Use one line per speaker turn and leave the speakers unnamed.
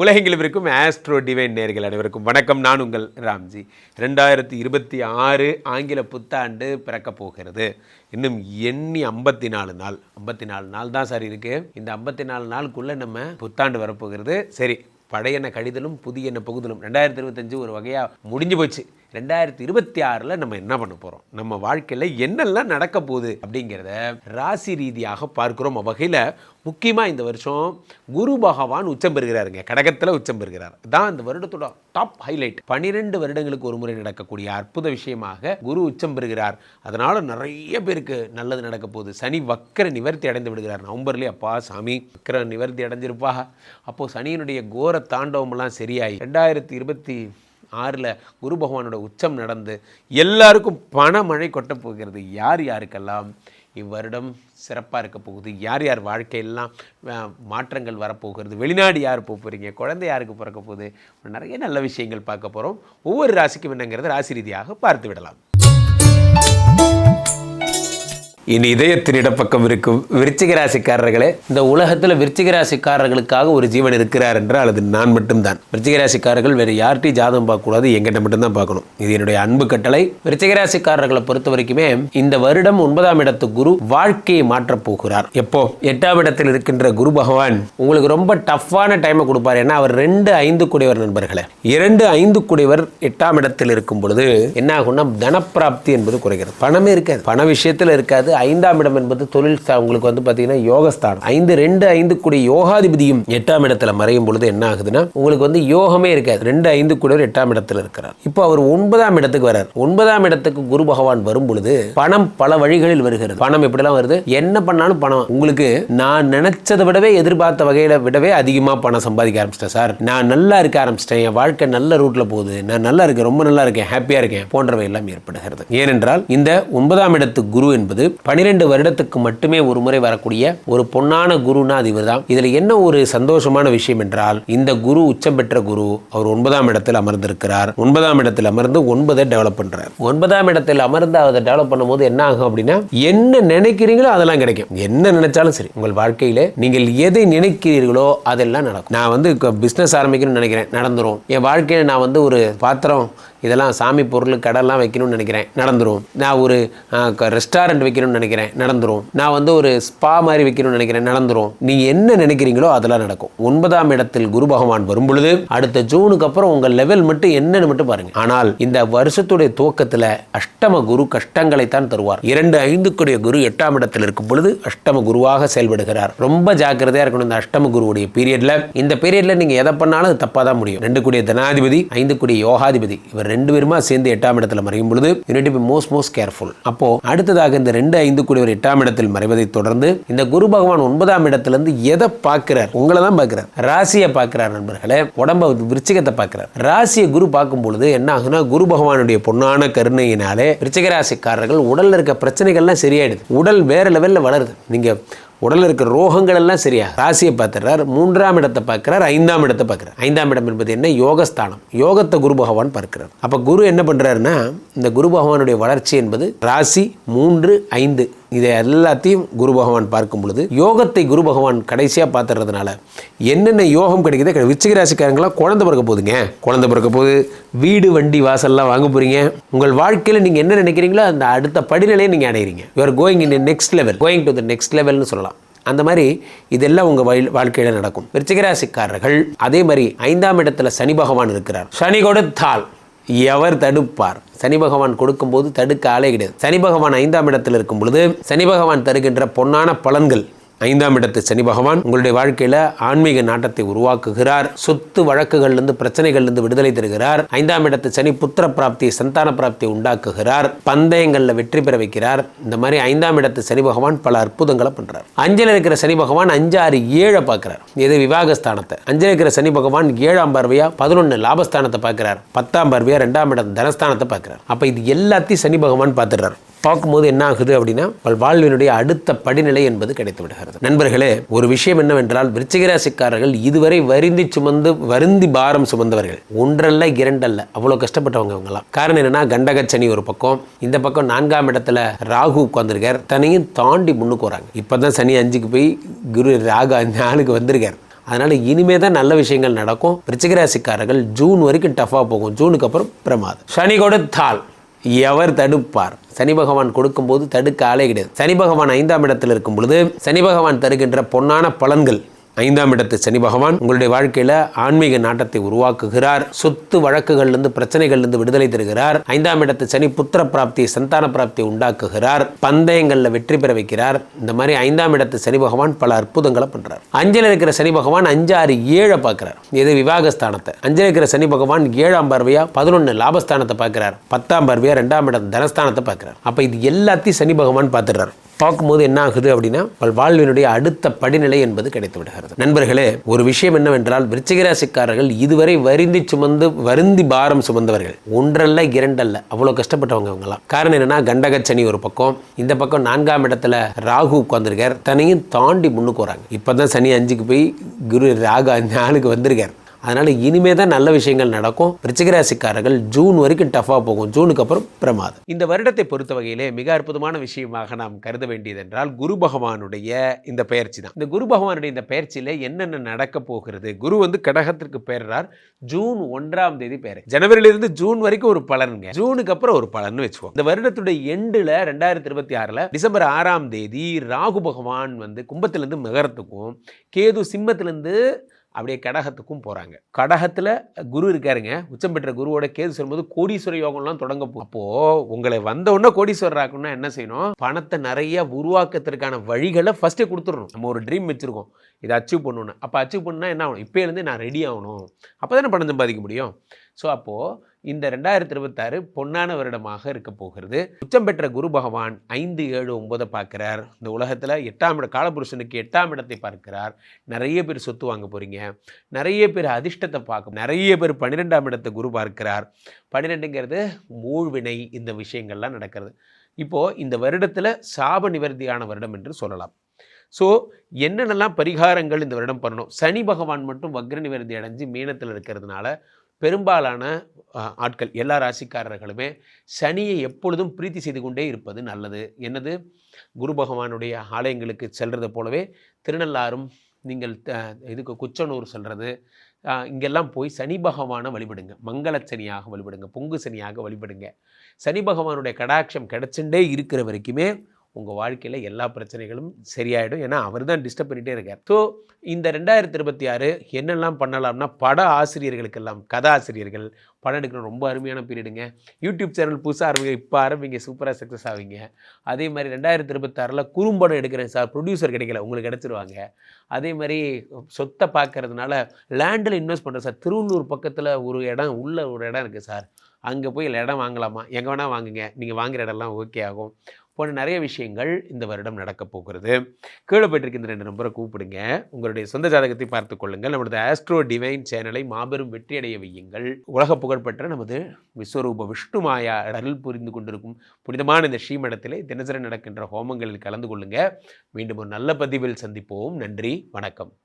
உலகெங்கிலும் இருக்கும் astro divine நேர்கள் அனைவருக்கும் வணக்கம். நான் உங்கள் ராம்ஜி. ரெண்டாயிரத்தி இருபத்தி ஆறு ஆங்கில புத்தாண்டு பிறக்கப் போகிறது. இன்னும் எண்ணி ஐம்பத்தி நாலு நாள். ஐம்பத்தி நாலு நாள் தான் சார் இருக்குது இந்த ஐம்பத்தி நாலு நாளுக்குள்ளே நம்ம புத்தாண்டு வரப்போகிறது. சரி பழையன கடிதலும் புதியன புகுதலும். ரெண்டாயிரத்தி இருபத்தஞ்சு ஒரு வகையாக முடிஞ்சு போச்சு. ரெண்டாயிரத்தி இருபத்தி ஆறில் நம்ம என்ன பண்ண போகிறோம் நம்ம வாழ்க்கையில் என்னெல்லாம் நடக்க போகுது அப்படிங்கிறத ராசி ரீதியாக பார்க்குறோம். வகையில் முக்கியமாக இந்த வருஷம் குரு பகவான் உச்சம் பெறுகிறாருங்க. கடகத்தில் உச்சம் பெறுகிறார். தான் இந்த வருடத்தோட டாப் ஹைலைட் பனிரெண்டு வருடங்களுக்கு ஒரு முறை நடக்கக்கூடிய அற்புத விஷயமாக குரு உச்சம் பெறுகிறார். அதனால் நிறைய பேருக்கு நல்லது நடக்க போகுது. சனி வக்கர நிவர்த்தி அடைந்து விடுகிறார். நவம்பர்லேயே அப்பா சாமி வக்கர நிவர்த்தி அடைஞ்சிருப்பா. அப்போது சனியினுடைய கோர தாண்டவமெல்லாம் சரியாயி ரெண்டாயிரத்தி இருபத்தி ஆறில் குரு பகவானோட உச்சம் நடந்து எல்லாருக்கும் பணமழை கொட்டப் போகிறது. யார் யாருக்கெல்லாம்? இவ்வருடம் சிறப்பாக இருக்க போகுது. யார் யார் வாழ்க்கையெல்லாம் மாற்றங்கள் வரப்போகிறது வெளிநாடு யார் போக போகிறீங்க குழந்தை யாருக்கு பிறக்க போகுது? நிறைய நல்ல விஷயங்கள் பார்க்க போகிறோம் ஒவ்வொரு ராசிக்கும் என்னங்கிறது ராசி ரீதியாக பார்த்து விடலாம். இனி இதயத்தின் இடப்பக்கம் இருக்கும் விருச்சிக ராசிக்காரர்களே இந்த உலகத்தில் விருச்சிக ராசிக்காரர்களுக்காக ஒரு ஜீவன் இருக்கிறார் என்றால் அது நான் மட்டும்தான். விருச்சிக ராசிக்காரர்கள் வேறு யார்கிட்டையும் ஜாதகம் பார்க்கக்கூடாது எங்கிட்ட மட்டும்தான் பார்க்கணும். இது என்னுடைய அன்பு கட்டளை. விருச்சிக ராசிக்காரர்களை பொறுத்த வரைக்குமே இந்த வருடம் ஒன்பதாம் இடத்து குரு வாழ்க்கையை மாற்றப் போகிறார். எப்போ? எட்டாம் இடத்தில் இருக்கின்ற குரு பகவான் உங்களுக்கு ரொம்ப டஃப்பான டைமை கொடுப்பார். ஏன்னா அவர் ரெண்டு ஐந்து கூடியவர் நண்பர்களே. இரண்டு ஐந்து கூடியவர் எட்டாம் இடத்தில் இருக்கும் பொழுது என்ன ஆகும்னா தனப்பிராப்தி என்பது குறைகிறது. பணமே இருக்காது. பண விஷயத்தில் இருக்காது. ஐந்தாம் இடம் என்பது தொழில் உங்களுக்கு வந்து பார்த்தீங்கன்னா யோகஸ்தானம். ஐந்து ரெண்டு ஐந்து கூடிய யோகாதிபதியும் எட்டாம் இடத்துல மறையும் பொழுது என்ன ஆகுதுன்னா உங்களுக்கு வந்து யோகமே இருக்காது. ரெண்டு ஐந்து கூட எட்டாம் இடத்துல இருக்கிறார். இப்போ அவர் ஒன்பதாம் இடத்துக்கு வரார் ஒன்பதாம் இடத்துக்கு குரு பகவான் வரும் பொழுது பணம் பல வழிகளில் வருகிறது. பணம் எப்படிலாம் வருது? என்ன பண்ணாலும் பணம். உங்களுக்கு நான் நினைச்சதை விடவே எதிர்பார்த்த வகையில விடவே அதிகமாக பணம் சம்பாதிக்க ஆரம்பிச்சிட்டேன் சார். நான் நல்லா இருக்க ஆரம்பிச்சிட்டேன். என் வாழ்க்கை நல்ல ரூட்ல போகுது. நான் நல்லா இருக்கேன். ரொம்ப நல்லா இருக்கேன். ஹாப்பியா இருக்கேன். போன்றவை எல்லாம் ஏற்படுகிறது. ஏனென்றால் இந்த ஒன்பதாம் இடத்து குரு என்பது பனிரெண்டு வருடத்துக்கு மட்டுமே ஒரு முறை வரக்கூடிய ஒரு பொன்னான குருனா அது இவர்தான். இதில் என்ன ஒரு சந்தோஷமான விஷயம் என்றால் இந்த குரு உச்சம் பெற்ற குரு அவர் ஒன்பதாம் இடத்தில் அமர்ந்திருக்கிறார். ஒன்பதாம் இடத்தில் அமர்ந்து ஒன்பதை டெவலப் பண்றார். ஒன்பதாம் இடத்தில் அமர்ந்து அதை டெவலப் பண்ணும்போது என்ன ஆகும் அப்படின்னா என்ன நினைக்கிறீங்களோ அதெல்லாம் கிடைக்கும். என்ன நினைச்சாலும் சரி உங்கள் வாழ்க்கையில் நீங்கள் எதை நினைக்கிறீர்களோ அதெல்லாம் நடக்கும். நான் வந்து பிஸ்னஸ் ஆரம்பிக்கணும்னு நினைக்கிறேன். நடந்துரும். என் வாழ்க்கையில் நான் வந்து ஒரு பாத்திரம் இதெல்லாம் சாமி பொருள் கடைலாம் வைக்கணும்னு நினைக்கிறேன். நடந்துடும் நான் ஒரு ரெஸ்டாரண்ட் வைக்கணும்னு நினைக்கிறேன். நடந்துடும் நான் வந்து ஒரு ஸ்பா மாதிரி வைக்கணும்னு நினைக்கிறேன். நடந்துரும். நீங்கள் என்ன நினைக்கிறீங்களோ அதெல்லாம் நடக்கும். ஒன்பதாம் இடத்தில் குரு பகவான் வரும் பொழுது அடுத்த ஜூனுக்கு அப்புறம் உங்கள் லெவல் மட்டும் என்னன்னு மட்டும் பாருங்க. ஆனால் இந்த வருஷத்துடைய துவக்கத்தில் அஷ்டம குரு கஷ்டங்களை தான் தருவார். இரண்டு ஐந்துக்குடைய குரு எட்டாம் இடத்தில் இருக்கும் பொழுது அஷ்டம குருவாக செயல்படுகிறார். ரொம்ப ஜாக்கிரதையாக இருக்கணும் இந்த அஷ்டம குருவுடைய பீரியட்ல இந்த பீரியட்ல நீங்கள் எதை பண்ணாலும் அது தான் முடியும். ரெண்டு கூடிய தனாதிபதி ஐந்து கூடிய யோகாதிபதி இவர் ரெண்டு பேருமா சேர்ந்து எட்டாம் இடத்துல மறையும் பொழுது you need be most most careful அப்போ அடுத்ததாக இந்த ரெண்டு ஐந்து கூடியவர் எட்டாம் இடத்தில் மறைவதை தொடர்ந்து இந்த குரு பகவான் ஒன்பதாம் இடத்திலிருந்து எதை பார்க்கிறார்? உங்களை தான் பார்க்கிறார். ராசியை பார்க்கிறார் நண்பர்களே. உடம்ப விருச்சிகத்தை பார்க்கிறார். ராசியை குரு பார்க்கும் பொழுது என்ன ஆகுனா குரு பகவானுடைய பொன்னான கருணையினாலே விருச்சிக ராசிக்காரர்கள் உடல்ல இருக்க பிரச்சனைகள்லாம் சரியாயிடுது. உடல் வேற லெவல்ல வளருது. நீங்க உடலில் இருக்கிற ரோகங்கள் எல்லாம் சரியா ராசியை பார்த்துறார் மூன்றாம் இடத்தை பார்க்கிறார் ஐந்தாம் இடத்தை பார்க்கிறார். ஐந்தாம் இடம் என்பது என்ன? யோகஸ்தானம். யோகத்தை குரு பகவான் பார்க்கிறார். அப்போ குரு என்ன பண்றாருன்னா இந்த குரு பகவானுடைய வளர்ச்சி என்பது ராசி மூன்று ஐந்து. இதை எல்லாத்தையும் குரு பகவான் பார்க்கும் பொழுது யோகத்தை குரு பகவான் கடைசியாக பார்த்துறதுனால என்னென்ன யோகம் கிடைக்குதோ கிடை- விருச்சிக ராசிக்காரங்களாம் குழந்தை பிறக்க போகுதுங்க. குழந்தை பிறக்க போகுது வீடு வண்டி வாசல்லாம் வாங்க போகிறீங்க உங்கள் வாழ்க்கையில் நீங்கள் என்ன நினைக்கிறீங்களோ அந்த அடுத்த படிநிலையை நீங்கள் அடைகிறீங்க you're going in next level going to the next லெவல்னு சொல்லலாம். அந்த மாதிரி இதெல்லாம் உங்கள் வயல் வாழ்க்கையில் நடக்கும். விருச்சிகராசிக்காரர்கள் அதே மாதிரி ஐந்தாம் இடத்துல சனி பகவான் இருக்கிறார். சனி கொடுத்தால் எவர் தடுப்பார்? சனி பகவான் கொடுக்கும்போது தடுக்க ஆளே கிடையாது. சனி பகவான் ஐந்தாம் இடத்தில் இருக்கும் பொழுது சனி பகவான் தருகின்ற பொன்னான பலன்கள் ஐந்தாம் இடத்து சனி பகவான் உங்களுடைய வாழ்க்கையில ஆன்மீக நாட்டத்தை உருவாக்குகிறார். சொத்து வழக்குகள்லேருந்து பிரச்சனைகள்லேருந்து விடுதலை தருகிறார். ஐந்தாம் இடத்து சனி புத்திர பிராப்தி சந்தான பிராப்தியை உண்டாக்குகிறார். பந்தயங்களில் வெற்றி பெற வைக்கிறார். இந்த மாதிரி ஐந்தாம் இடத்து சனி பகவான் பல அற்புதங்களை பண்றார். அஞ்சில் இருக்கிற சனி பகவான் அஞ்சு ஆறு ஏழை பார்க்கிறார். இது விவாகஸ்தானத்தை. அஞ்சில் இருக்கிற சனி பகவான் ஏழாம் பார்வையா பதினொன்று லாபஸ்தானத்தை பார்க்கிறார். பத்தாம் பார்வையா ரெண்டாம் இடம் தனஸ்தானத்தை பார்க்கிறார். அப்ப இது எல்லாத்தையும் சனி பகவான் பார்த்துடுறார். பார்க்கும்போது என்ன ஆகுது அப்படின்னா வாழ்வினுடைய அடுத்த படிநிலை என்பது கிடைத்து விடுகிறது நண்பர்களே ஒரு விஷயம் என்னவென்றால் விருச்சிகராசிக்காரர்கள் இதுவரை வருந்தி சுமந்து வருந்தி பாரம் சுமந்தவர்கள். ஒன்றல்ல இரண்டல்ல. அவ்வளோ கஷ்டப்பட்டவங்க அவங்கலாம் காரணம் என்னன்னா கண்டகச்சனி ஒரு பக்கம். இந்த பக்கம் நான்காம் இடத்துல ராகு உட்காந்துருக்கார் தனியும் தாண்டி முன்னுக்கு வராங்க. இப்பதான் சனி அஞ்சுக்கு போய் குரு ராகு நாளுக்கு வந்திருக்கார். அதனால் இனிமே தான் நல்ல விஷயங்கள் நடக்கும். விருச்சிகராசிக்காரர்கள் ஜூன் வரைக்கும் டஃப்பாக போகும். ஜூனுக்கு அப்புறம் பிரமாதம். சனி கொடுத்தால். எவர் தடுப்பார்? சனி பகவான் கொடுக்கும்போது தடுக்க ஆளே கிடையாது. சனி பகவான் ஐந்தாம் இடத்தில் இருக்கும் பொழுது சனி பகவான் தருகின்ற பொன்னான பலன்கள் ஐந்தாம் இடத்து சனி பகவான் உங்களுடைய வாழ்க்கையில ஆன்மீக நாட்டத்தை உருவாக்குகிறார். சொத்து வழக்குகள்லேருந்து பிரச்சனைகள்லேருந்து விடுதலை தருகிறார். ஐந்தாம் இடத்து சனி புத்திர பிராப்தி சந்தான பிராப்தியை உண்டாக்குகிறார். பந்தயங்களில் வெற்றி பெற வைக்கிறார். இந்த மாதிரி ஐந்தாம் இடத்து சனி பகவான் பல அற்புதங்களை பண்றார். அஞ்சல் இருக்கிற சனி பகவான் அஞ்சாறு ஏழை பார்க்கிறார். இது விவாகஸ்தானத்தை? அஞ்சல் இருக்கிற சனி பகவான் ஏழாம் பார்வையா பதினொன்று லாபஸ்தானத்தை பார்க்கிறார். பத்தாம் பார்வையா ரெண்டாம் இடம் தனஸ்தானத்தை பார்க்கிறார். அப்போ இது எல்லாத்தையும் சனி பகவான் பார்த்துடுறார். பார்க்கும்போது என்ன ஆகுது அப்படின்னா வாழ்வினுடைய அடுத்த படிநிலை என்பது கிடைத்து விடுகிறது. நண்பர்களே ஒரு விஷயம் என்னவென்றால் விருச்சிகராசிக்காரர்கள் இதுவரை வருந்தி சுமந்து வருந்தி பாரம் சுமந்தவர்கள். ஒன்றல்ல இரண்டல்ல. அவ்வளோ கஷ்டப்பட்டவங்க அவங்களாம் காரணம் என்னன்னா கண்டகச்சனி ஒரு பக்கம் இந்த பக்கம் நான்காம் இடத்துல ராகு உட்காந்துருக்கார் தனியும் தாண்டி முன்னுக்கு வராங்க. இப்பதான் சனி அஞ்சுக்கு போய் குரு ராகு நாளுக்கு வந்திருக்கார். அதனால் இனிமே தான் நல்ல விஷயங்கள் நடக்கும். ரிச்சிகராசிக்காரர்கள் ஜூன் வரைக்கும் டஃப்பாக போகும். ஜூனுக்கு அப்புறம் பிரமாதம். இந்த வருடத்தை பொறுத்த வகையிலே மிக அற்புதமான விஷயமாக நாம் கருத வேண்டியது என்றால் குரு பகவானுடைய இந்த பயிற்சி தான். இந்த குரு பகவானுடைய இந்த பயிற்சியில் என்னென்ன நடக்க போகிறது? குரு வந்து கடகத்திற்கு பெயர்றார். ஜூன் ஒன்றாம் தேதி பெயர். ஜனவரியிலிருந்து ஜூன் வரைக்கும் ஒரு பலனுங்க. ஜூனுக்கு அப்புறம் ஒரு பலன் வச்சுக்கோம் இந்த வருடத்துடைய எண்டில் ரெண்டாயிரத்தி இருபத்தி ஆறில் டிசம்பர் ஆறாம் தேதி ராகு பகவான் வந்து கும்பத்திலேருந்து மகரத்துக்கும் கேது சிம்மத்திலேருந்து அப்படியே கடகத்துக்கும் போகிறாங்க கடகத்தில் குரு இருக்காருங்க. உச்சம் பெற்ற குருவோட கேது சொல்லும்போது கோடீஸ்வர யோகம்லாம் தொடங்க போ அப்போது உங்களை வந்த உடனே கோடீஸ்வரர் ஆக்கணும்னா என்ன செய்யணும்? பணத்தை நிறைய உருவாக்கத்திற்கான வழிகளை ஃபஸ்ட்டே கொடுத்துடணும். நம்ம ஒரு ட்ரீம் வச்சுருக்கோம். இதை அச்சீவ் பண்ணணும் அப்போ அச்சீவ் பண்ணால் என்ன ஆகணும்? இப்போலேருந்து நான் ரெடி ஆகணும். அப்போ தானே பணம் சம்பாதிக்க முடியும்? ஸோ அப்போது இந்த ரெண்டாயிரத்தி இருபத்தாறு பொன்னான வருடமாக இருக்க போகிறது. உச்சம் பெற்ற குரு பகவான் ஐந்து ஏழு ஒன்பதை பார்க்கிறார். இந்த உலகத்தில் எட்டாம் இட காலபுருஷனுக்கு எட்டாம் இடத்தை பார்க்கிறார். நிறைய பேர் சொத்து வாங்க போகிறீங்க நிறைய பேர் அதிர்ஷ்டத்தை பார்க்க நிறைய பேர் பன்னிரெண்டாம் இடத்தை குரு பார்க்கிறார். பன்னிரெண்டுங்கிறது மூழ்வினை இந்த விஷயங்கள்லாம் நடக்கிறது. இப்போது இந்த வருடத்தில் சாப நிவர்த்தியான வருடம் என்று சொல்லலாம். ஸோ என்னென்னலாம் பரிகாரங்கள் இந்த வருடம் பண்ணணும்? சனி பகவான் மட்டும் வக்ர நிவர்த்தி அடைஞ்சு மீனத்தில் இருக்கிறதுனால பெரும்பாலான ஆட்கள் எல்லா ராசிக்காரர்களுமே சனியை எப்பொழுதும் பிரீத்தி செய்து கொண்டே இருப்பது நல்லது. என்னது? குரு பகவானுடைய ஆலயங்களுக்கு செல்றது போலவே திருநள்ளாறும் நீங்கள் இதுக்கு குச்சனூர் செல்வது இங்கெல்லாம் போய் சனி பகவானை வழிபடுங்க. மங்கள சனியாக வழிபடுங்க. பொங்கு சனியாக வழிபடுங்க. சனி பகவானுடைய கடாட்சம் கிடச்சுட்டே இருக்கிற வரைக்குமே உங்கள் வாழ்க்கையில் எல்லா பிரச்சனைகளும் சரியாயிடும். ஏன்னா அவர் தான் டிஸ்டர்ப் பண்ணிகிட்டே இருக்கார். ஸோ இந்த ரெண்டாயிரத்தி இருபத்தி ஆறு என்னெல்லாம் பண்ணலாம்னா பட ஆசிரியர்களுக்கெல்லாம் கதா ஆசிரியர்கள் படம் எடுக்கணும் ரொம்ப அருமையான பீரியடுங்க யூடியூப் சேனல் புதுசாக ஆரம்பிங்க இப்போ ஆரம்பிங்க சூப்பராக சக்ஸஸ் ஆவீங்க. அதே மாதிரி ரெண்டாயிரத்தி இருபத்தாறில் குறும்படம் எடுக்கிறேன் சார் ப்ரொடியூசர் கிடைக்கல உங்களுக்கு கிடச்சிருவாங்க. அதே மாதிரி சொத்தை பார்க்கறதுனால லேண்டில் இன்வெஸ்ட் பண்ணுறேன் சார். திருவள்ளூர் பக்கத்தில் ஒரு இடம் உள்ள ஒரு இடம் இருக்குது சார். அங்கே போய் இடம் வாங்கலாமா? எங்கே வேணால் வாங்குங்க. நீங்கள் வாங்குகிற இடம்லாம் ஓகே ஆகும். போன்ற நிறைய விஷயங்கள் இந்த வருடம் நடக்கப் போகிறது. கீழே போயிட்டு இந்த ரெண்டு நம்பரை கூப்பிடுங்க. உங்களுடைய சொந்த ஜாதகத்தை பார்த்து கொள்ளுங்கள். நமது ஆஸ்ட்ரோ டிவைன் சேனலை மாபெரும் வெற்றியடைய வையுங்கள். உலக புகழ்பெற்ற நமது விஸ்வரூப விஷ்ணுமாயா அருள் புரிந்து கொண்டிருக்கும் புனிதமான இந்த ஸ்ரீமடத்திலே தினசரி நடக்கின்ற ஹோமங்களில் கலந்து கொள்ளுங்கள் மீண்டும் ஒரு நல்ல பதிவில் சந்திப்போம். நன்றி. வணக்கம்.